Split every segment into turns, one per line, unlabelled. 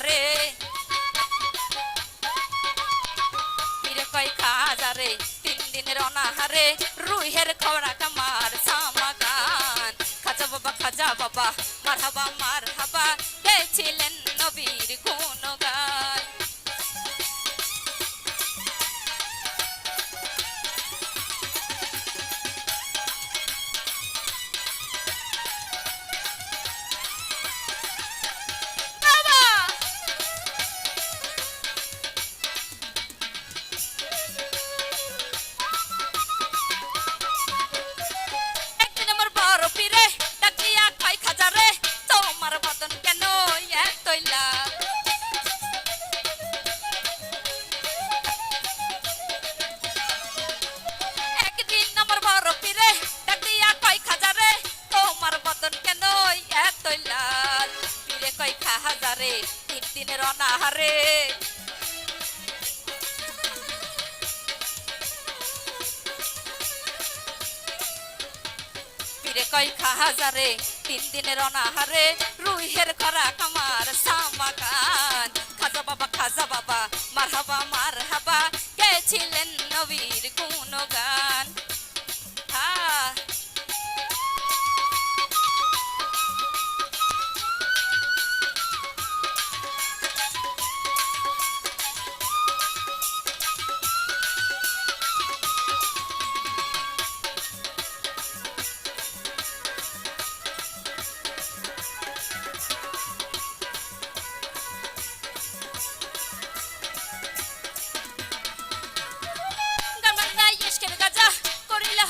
অনাহারে পীরে কয় খাজারে তিন দিনের অনাহারে রুহের খবরা কামার সামাগান খাজা বাবা খাজা বাবা, মারহাবা মারহাবা গেছিলেন নবীর দিনের অনাহারে পীরে কয় খাজারে তিন দিনের অনাহারে রুইহের খরা কামার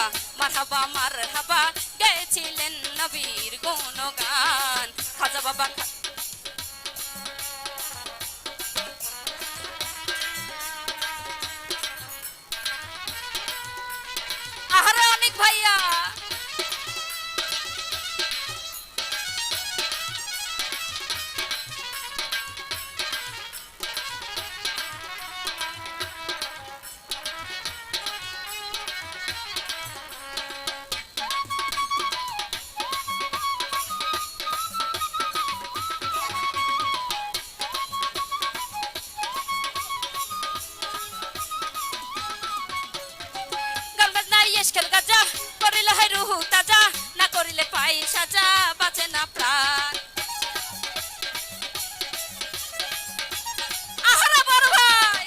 বাবা মারহাবা মারহাবা গেছিলেন নবীর গুণগান। খাজা বাবা নাই এসকেল গাজা করিলে হয় রুহু তাজা, না করিলে পাই সাজা বাঁচে না প্রাণ। আহারা বড় ভাই!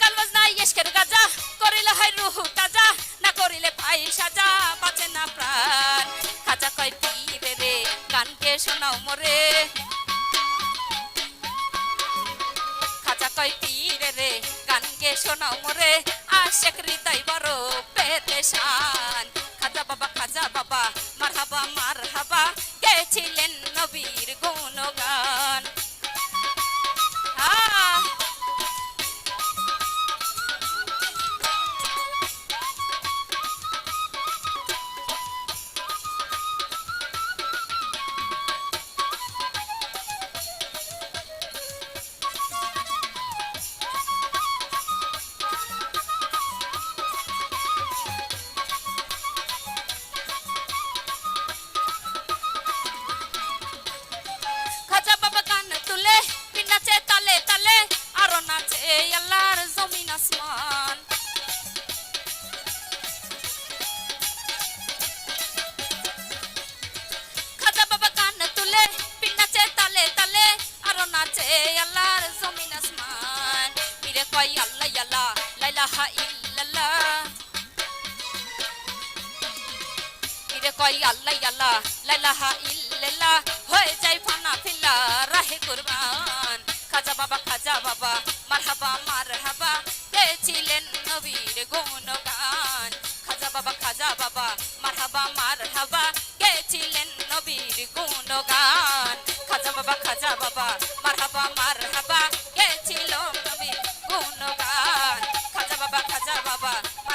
গালবাজ নাই এসকেল গাজা করিলে হয় রুহু তাজা, না করিলে পাই সাজা বাঁচে না প্রাণ। খাজা কয় পীরে রে কানকে শোনাও মোরে। খাজা কয় পীরে রে, গানকে শোনাও মোরে। আশেক হৃদয় বড় পেতে শান খাজা বাবা খাজা আল্লাহ আল্লাহ লাইলাহা ইল্লাল্লাহ কিরে কই আল্লাহ আল্লাহ লাইলাহা ইল্লাল্লাহ হয়ে যাই ফানা ফিল্লা রাহে কুরবান খাজা বাবা খাজা বাবা মারহাবা মারহাবা গেছিলেন নবীর গুণগান খাজা বাবা খাজা বাবা মারহাবা মারহাবা গেছিলেন নবীর গুণগান খাজা বাবা খাজা বাবা মারহাবা মারহাবা